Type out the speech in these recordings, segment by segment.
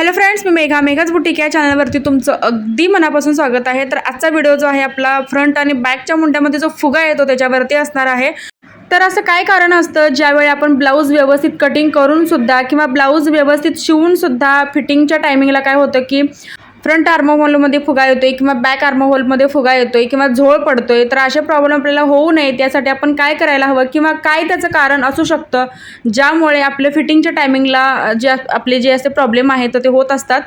Hello friends मी Megha. मेघाच boutique या चॅनलवरती तुमचं अगदी मनापासून स्वागत आहे. तर आजचा व्हिडिओ जो आहे आपला फ्रंट आणि बॅकच्या मुंड्यामध्ये जो फुगा येतो त्याच्यावरती असणार आहे. तर असं काय कारण असतं? ज्यावेळी आपण ब्लाऊज व्यवस्थित कटिंग करून सुद्धा किंवा ब्लाऊज व्यवस्थित शिवून सुद्धा फिटिंगच्या टायमिंगला काय होतं की फ्रंट आर्महोलमध्ये फुगा येतोय किंवा बॅक आर्महोलमध्ये फुगा येतोय किंवा झोळ पडतोय तर असे प्रॉब्लेम आपल्याला होऊ नये त्यासाठी आपण काय करायला हवं किंवा काय त्याचं कारण असू शकतं ज्यामुळे आपल्या फिटिंगच्या टायमिंगला जे आपले जे असे प्रॉब्लेम आहेत तर ते होत असतात.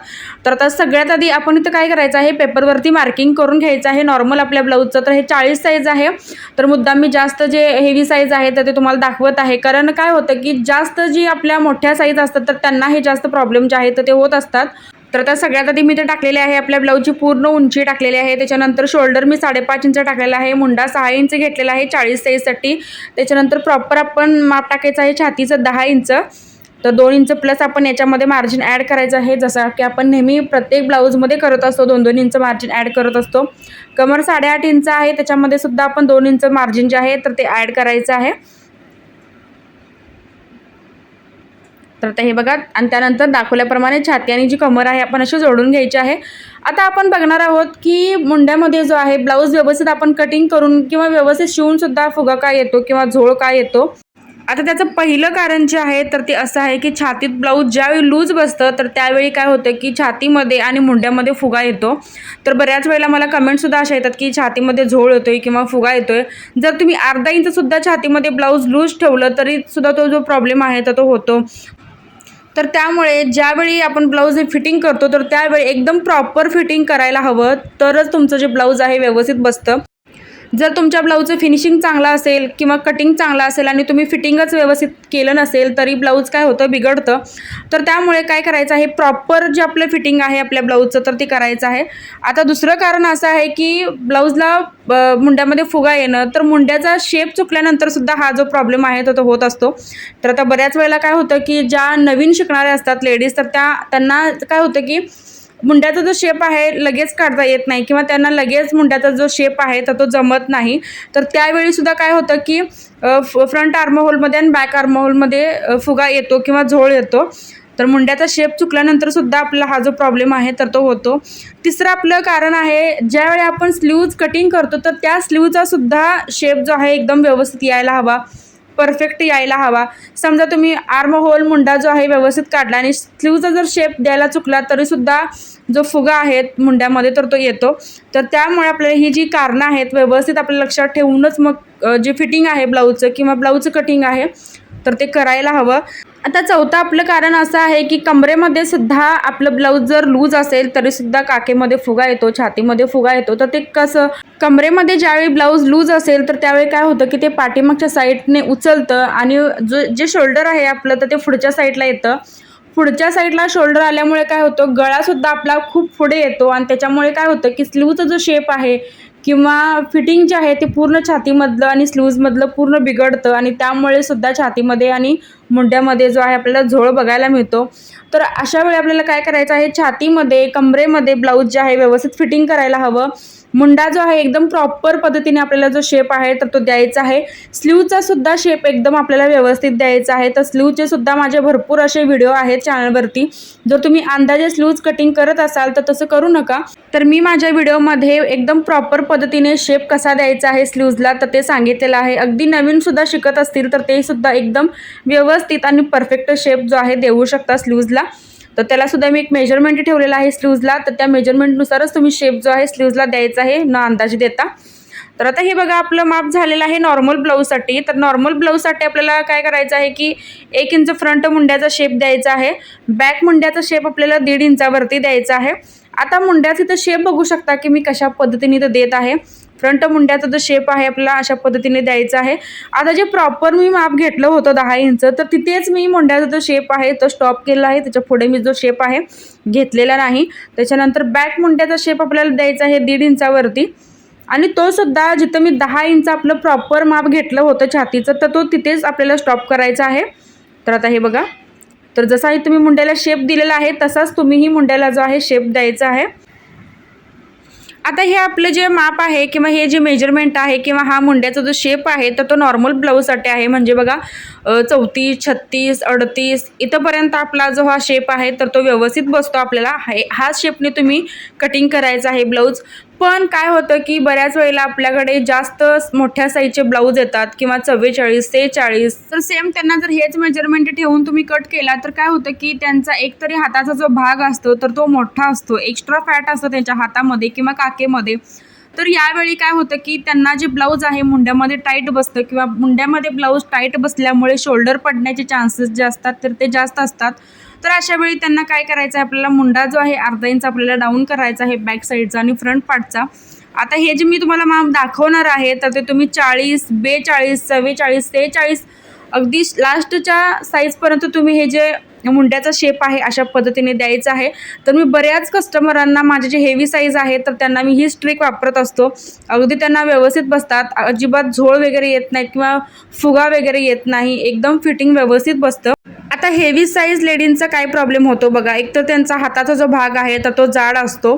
तर आता सगळ्यात आधी आपण इथं काय करायचं आहे पेपरवरती मार्किंग करून घ्यायचं आहे. नॉर्मल आपल्या ब्लाऊजचं तर हे चाळीस साईज आहे. तर मुद्दाम मी जास्त जे हेवी साईज आहे तर ते तुम्हाला दाखवत आहे. कारण काय होतं की जास्त जी आपल्या मोठ्या साईज असतात तर त्यांना हे जास्त प्रॉब्लेम जे आहेत तर ते होत असतात. तर आता सगळ्यात आधी मी ते टाकलेले आहे आपल्या ब्लाऊजची पूर्ण उंची टाकलेली आहे. त्याच्यानंतर शोल्डर मी साडेपाच इंच टाकलेला आहे. मुंडा सहा इंच घेतलेला आहे चाळीस साईजसाठी त्याच्यानंतर प्रॉपर आपण माप टाकायचं आहे छातीचं दहा इंच. तर दोन इंच प्लस आपण याच्यामध्ये मार्जिन ॲड करायचं आहे. जसं की आपण नेहमी प्रत्येक ब्लाऊजमध्ये करत असतो दोन दोन इंच मार्जिन ॲड करत असतो. कमर साडेआठ इंच आहे त्याच्यामध्ये सुद्धा आपण दोन इंच मार्जिन जे आहे तर ते ॲड करायचं आहे. तर आता हे बघा आणि त्यानंतर दाखवल्याप्रमाणे छाती आणि जी कमर आहे आपण अशी जोडून घ्यायची आहे. आता आपण बघणार आहोत की मुंड्यामध्ये जो आहे ब्लाऊज व्यवस्थित आपण कटिंग करून किंवा व्यवस्थित शिवूनसुद्धा फुगा काय येतो किंवा झोळ काय येतो. आता त्याचं पहिलं कारण जे आहे तर ते असं आहे की छातीत ब्लाऊज ज्यावेळी लूज बसतं तर त्यावेळी काय होतं की छातीमध्ये आणि मुंड्यामध्ये फुगा येतो. तर बऱ्याच वेळेला मला कमेंटसुद्धा अशा येतात की छातीमध्ये झोळ येतोय किंवा फुगा येतोय. जर तुम्ही अर्धा इंचसुद्धा छातीमध्ये ब्लाऊज लूज ठेवलं तरी सुद्धा तो जो प्रॉब्लेम आहे तर तो होतो. तर त्यामुळे ज्यावेळी आपण ब्लाऊज हे फिटिंग करतो तर त्यावेळी एकदम प्रॉपर फिटिंग करायला हवं. तरच तुमचं जे ब्लाऊज आहे व्यवस्थित बसतं. जर तुमच्या ब्लाऊजचं फिनिशिंग चांगलं असेल किंवा कटिंग चांगलं असेल आणि तुम्ही फिटिंगच व्यवस्थित केलं नसेल तरी ब्लाऊज काय होतं? बिघडतं. तर त्यामुळे काय करायचं आहे? प्रॉपर जे आपलं फिटिंग आहे आपल्या ब्लाऊजचं तर ते करायचं आहे. आता दुसरं कारण असं आहे की ब्लाऊजला मुंड्यामध्ये फुगा येणं तर मुंड्याचा शेप चुकल्यानंतर सुद्धा हा जो प्रॉब्लेम आहे तो तो होत असतो. तर आता बऱ्याच वेळेला काय होतं की ज्या नवीन शिकणाऱ्या असतात लेडीज तर त्या त्यांना काय होतं की मुंड्याचा जो शेप आहे लगेच काढता येत नाही किंवा त्यांना लगेच मुंड्याचा जो शेप आहे तर तो जमत नाही. तर त्यावेळी सुद्धा काय होतं की फ्रंट आर्महोलमध्ये आणि बॅक आर्महोलमध्ये फुगा येतो किंवा झोळ येतो. तर मुंड्याचा शेप चुकल्यानंतर सुद्धा आपला हा जो प्रॉब्लेम आहे तर तो होतो. तिसरं आपलं कारण आहे ज्यावेळी आपण स्लीव्ज कटिंग करतो तर त्या स्लीवचा सुद्धा शेप जो आहे एकदम व्यवस्थित यायला हवा. परफेक्ट यायला हवा. समजा तुम्ही आर्म होल मुंडा जो आहे व्यवस्थित काढला आणि स्लीवचा जर शेप द्यायला चुकला तरीसुद्धा जो फुगा आहे मुंड्यामध्ये तर तो येतो. तर त्यामुळे आपल्याला ही जी कारणं आहेत व्यवस्थित आपल्या लक्षात ठेवूनच मग जे फिटिंग आहे ब्लाऊजचं किंवा ब्लाऊजचं कटिंग आहे तर ते करायला हवं. आता चौथं आपलं कारण असं आहे की कमरेमध्ये सुद्धा आपलं ब्लाऊज जर लूज असेल तरी सुद्धा काकेमध्ये फुगा येतो छातीमध्ये फुगा येतो. तर ते कसं कमरेमध्ये ज्यावेळी ब्लाऊज लूज असेल तर त्यावेळी काय होतं की ते पाठीमागच्या साईडने उचलतं आणि जो जे शोल्डर आहे आपलं तर ते पुढच्या साईडला येतं. पुढच्या साईडला शोल्डर आल्यामुळे काय होतं गळासुद्धा आपला खूप पुढे येतो आणि त्याच्यामुळे काय होतं की स्लीवचा जो शेप आहे किंवा फिटिंग जे आहे ते पूर्ण छातीमधलं आणि स्लीव्जमधलं पूर्ण बिघडतं आणि त्यामुळे सुद्धा छातीमध्ये आणि मुंड्यामध्ये जो आहे आपल्याला झोळ बघायला मिळतो. तर अशा वेळी आपल्याला काय करायचं आहे छातीमध्ये कमरेमध्ये ब्लाऊज जे आहे व्यवस्थित फिटिंग करायला हवं. मुंडा जो आहे एकदम प्रॉपर पद्धतीने आपल्याला जो शेप आहे तर तो द्यायचा आहे. स्लीवचा सुद्धा शेप एकदम आपल्याला व्यवस्थित द्यायचा आहे. तर स्लीवचे सुद्धा माझे भरपूर असे व्हिडिओ आहेत चॅनलवरती जर तुम्ही अंदाजे स्लीव्ज कटिंग करत असाल तर तसं करू नका. तर मी माझ्या व्हिडिओमध्ये एकदम प्रॉपर पद्धतीने शेप कसा द्यायचा आहे स्लीव्जला तर ते सांगितलेलं आहे. अगदी नवीन सुद्धा शिकत असतील तर ते सुद्धा एकदम व्यवस्थित आणि परफेक्ट शेप जो आहे देऊ शकता स्लीव्जला तर त्याला सुद्धा मी एक मेजरमेंट ठेवलेला आहे स्लीव्जला तर त्या मेजरमेंटनुसारच तुम्ही शेप जो आहे स्लीव्जला द्यायचा आहे न अंदाजे देता. तर आता हे बघा आपलं माप झालेलं आहे नॉर्मल ब्लाऊजसाठी तर नॉर्मल ब्लाऊजसाठी आपल्याला काय करायचं आहे की एक इंच फ्रंट मुंड्याचा शेप द्यायचा आहे. बॅक मुंड्याचा शेप आपल्याला दीड इंचावरती द्यायचा आहे. आता मुंड्याचा इथं शेप बघू शकता की मी कशा पद्धतीने इथं देत आहे. फ्रंट मुंड्याचा जो शेप आहे आपल्याला अशा पद्धतीने द्यायचा आहे. आता जे प्रॉपर मी माप घेतलं होतं दहा इंच तर तिथेच मी मुंड्याचा जो शेप आहे तो स्टॉप केला आहे. त्याच्या पुढे मी जो शेप आहे घेतलेला नाही. त्याच्यानंतर बॅक मुंड्याचा शेप आपल्याला द्यायचा आहे दीड इंचावरती. आणि तो सुद्धा जिथं मी दहा इंच आपलं प्रॉपर माप घेतलं होतं छातीचं तर तो तिथेच आपल्याला स्टॉप करायचा आहे. तर आता हे बघा. तर जसाही तुम्ही मुंड्याला शेप दिलेला आहे तसाच तुम्हीही मुंड्याला जो आहे शेप द्यायचा आहे. आता हे आपलं जे माप आहे किंवा हे जे मेजरमेंट आहे किंवा हा मुंड्याचा जो शेप आहे तर तो नॉर्मल ब्लाऊजसाठी आहे. म्हणजे बघा चौतीस छत्तीस अडतीस इथंपर्यंत आपला जो हा शेप आहे तर तो व्यवस्थित बसतो आपल्याला. हा शेपने तुम्ही कटिंग करायचं आहे ब्लाऊज पण काय होतं की बऱ्याच वेळेला आपल्याकडे जास्त मोठ्या साईजचे ब्लाऊज येतात किंवा चव्वेचाळीस ते चाळीस तर सेम त्यांना जर हेच मेजरमेंट ठेवून तुम्ही कट केला तर काय होतं की त्यांचा एकतरी हाताचा जो भाग असतो तर तो मोठा असतो. एक्स्ट्रा फॅट असतो त्यांच्या हातामध्ये किंवा काकेमध्ये. तर यावेळी काय होतं की त्यांना जे ब्लाऊज आहे मुंड्यामध्ये टाईट बसतं किंवा मुंड्यामध्ये ब्लाऊज टाईट बसल्यामुळे शोल्डर पडण्याचे चान्सेस जे असतात तर ते जास्त असतात. तर अशा वेळी त्यांना काय करायचं आहे? आपल्याला मुंडा जो आहे अर्धा इंच आपल्याला डाऊन करायचा आहे बॅक साईडचा आणि फ्रंट पार्टचा आता हे जे मी तुम्हाला माप दाखवणार आहे तर ते तुम्ही चाळीस बेचाळीस चव्वेचाळीस तेचाळीस अगदी लास्टच्या साईजपर्यंत तुम्ही हे जे मुंड्याचा शेप आहे अशा पद्धतीने द्यायचं आहे. तर मी बऱ्याच कस्टमरांना माझे जे हेवी साईज आहे तर त्यांना मी हीच ट्रिक वापरत असतो. अगदी त्यांना व्यवस्थित बसतात. अजिबात झोळ वगैरे येत नाही किंवा फुगा वगैरे येत नाही. एकदम फिटिंग व्यवस्थित बसतं. आता हेवी साईज लेडींचा काय प्रॉब्लेम होतो बघा. एक तर त्यांचा हाताचा जो भाग आहे तर तो जाड असतो.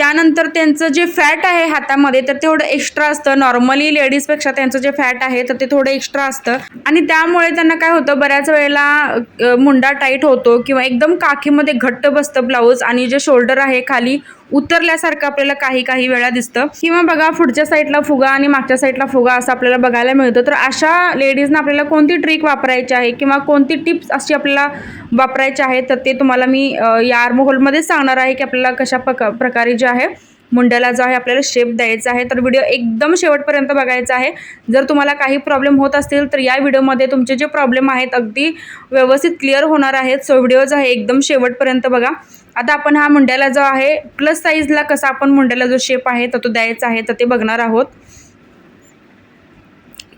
त्यानंतर त्यांचं जे फॅट आहे हातामध्ये तर तेवढं एक्स्ट्रा असतं. नॉर्मली लेडीजपेक्षा त्यांचं जे फॅट आहे तर ते थोडं एक्स्ट्रा असतं. आणि त्यामुळे त्यांना काय होतं बऱ्याच वेळेला मुंडा टाईट होतो किंवा एकदम काखीमध्ये घट्ट बसतं ब्लाऊज आणि जे शोल्डर आहे खाली उतरल्यासारखं आपल्याला काही काही वेळा दिसतं. किंवा बघा पुढच्या साईडला फुगा आणि मागच्या साईडला फुगा असं आपल्याला बघायला मिळतं. तर अशा लेडीजना आपल्याला कोणती ट्रिक वापरायची आहे किंवा कोणती टिप्स अशी आपल्याला वापरायची आहे तर ते तुम्हाला मी या आर्महोलमध्येच सांगणार आहे की आपल्याला कशा प्रकारे जे आहे मुंड्याला जो आहे आपल्याला शेप द्यायचा आहे. तर व्हिडिओ एकदम शेवटपर्यंत बघायचा आहे. जर तुम्हाला काही प्रॉब्लेम होत असतील तर या व्हिडिओमध्ये तुमचे जे प्रॉब्लेम आहेत अगदी व्यवस्थित क्लिअर होणार आहेत. सो व्हिडिओ जो आहे एकदम शेवटपर्यंत बघा. आता आपण हा मुंड्याला जो आहे प्लस साईजला कसा आपण मुंड्याला जो शेप आहे तर तो द्यायचा आहे तर ते बघणार आहोत.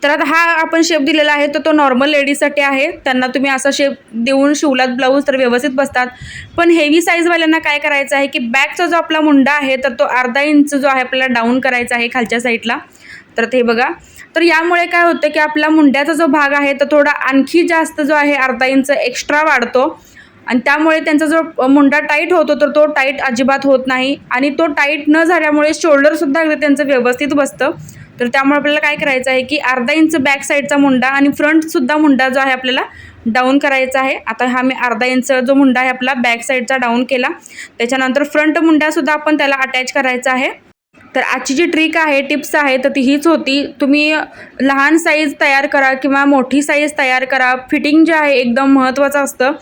तर आता हा आपण शेप दिलेला आहे तर तो नॉर्मल लेडीजसाठी आहे. त्यांना तुम्ही असा शेप देऊन शिवलात ब्लाऊज तर व्यवस्थित बसतात. पण हेवी साईजवाल्यांना काय करायचं आहे की बॅकचा जो आपला मुंडा आहे तर तो अर्धा इंच जो आहे आपल्याला डाऊन करायचा आहे खालच्या साईडला तर ते बघा. तर यामुळे काय होतं की आपला मुंड्याचा जो भाग आहे तर थोडा आणखी जास्त जो आहे अर्धा इंच एक्स्ट्रा वाढतो. आणि त्यामुळे त्यांचा जो मुंडा टाईट होतो तर तो टाईट अजिबात होत नाही. आणि तो टाईट न झाल्यामुळे शोल्डरसुद्धा अगदी त्यांचं व्यवस्थित बसतं. तर त्यामुळे आपल्याला काय करायचं आहे की अर्धा इंच बॅक साईडचा मुंडा आणि फ्रंटसुद्धा मुंडा जो आहे आपल्याला डाऊन करायचा आहे. आता हा मी अर्धा इंच जो मुंडा आहे आपला बॅक साईडचा डाऊन केला. त्याच्यानंतर फ्रंट मुंडासुद्धा आपण त्याला अटॅच करायचा आहे. तर आजची जी ट्रिक आहे टिप्स आहे तर ती हीच होती. तुम्ही लहान साईज तयार करा किंवा मोठी साईज तयार करा. फिटिंग जे आहे एकदम महत्त्वाचं असतं.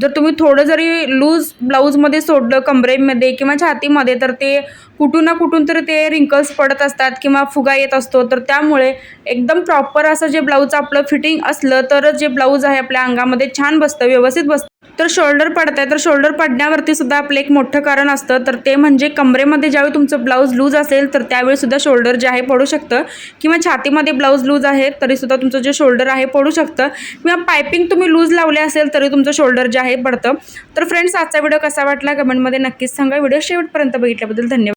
जर तुम्ही थोडं जरी लूज ब्लाऊजमध्ये सोडलं कमरेमध्ये किंवा छातीमध्ये तर ते कुठून ना कुठून तरी ते रिंकल्स पडत असतात किंवा फुगा येत असतो. तर त्यामुळे एकदम प्रॉपर असं जे ब्लाऊज आपलं फिटिंग असलं तरच जे ब्लाऊज आहे आपल्या अंगामध्ये छान बसतं व्यवस्थित बसतं. तर शोल्डर पडत आहे तर शोल्डर पडण्यावरती सुद्धा आपलं एक मोठं कारण असतं. तर ते म्हणजे कमरेमध्ये ज्यावेळी तुमचं ब्लाऊज लूज असेल तर त्यावेळी सुद्धा शोल्डर जे आहे पडू शकतं. किंवा छातीमध्ये ब्लाऊज लूज आहे तरीसुद्धा तुमचं जे शोल्डर आहे पडू शकतं. किंवा पायपिंग तुम्ही लूज लावले असेल तरी तुमचं शोल्डर जे आहे पडतं. तर फ्रेंड्स आजचा व्हिडिओ कसा वाटला? कमेंटमध्ये नक्कीच सांगा. व्हिडिओ शेवटपर्यंत बघितल्याबद्दल धन्यवाद.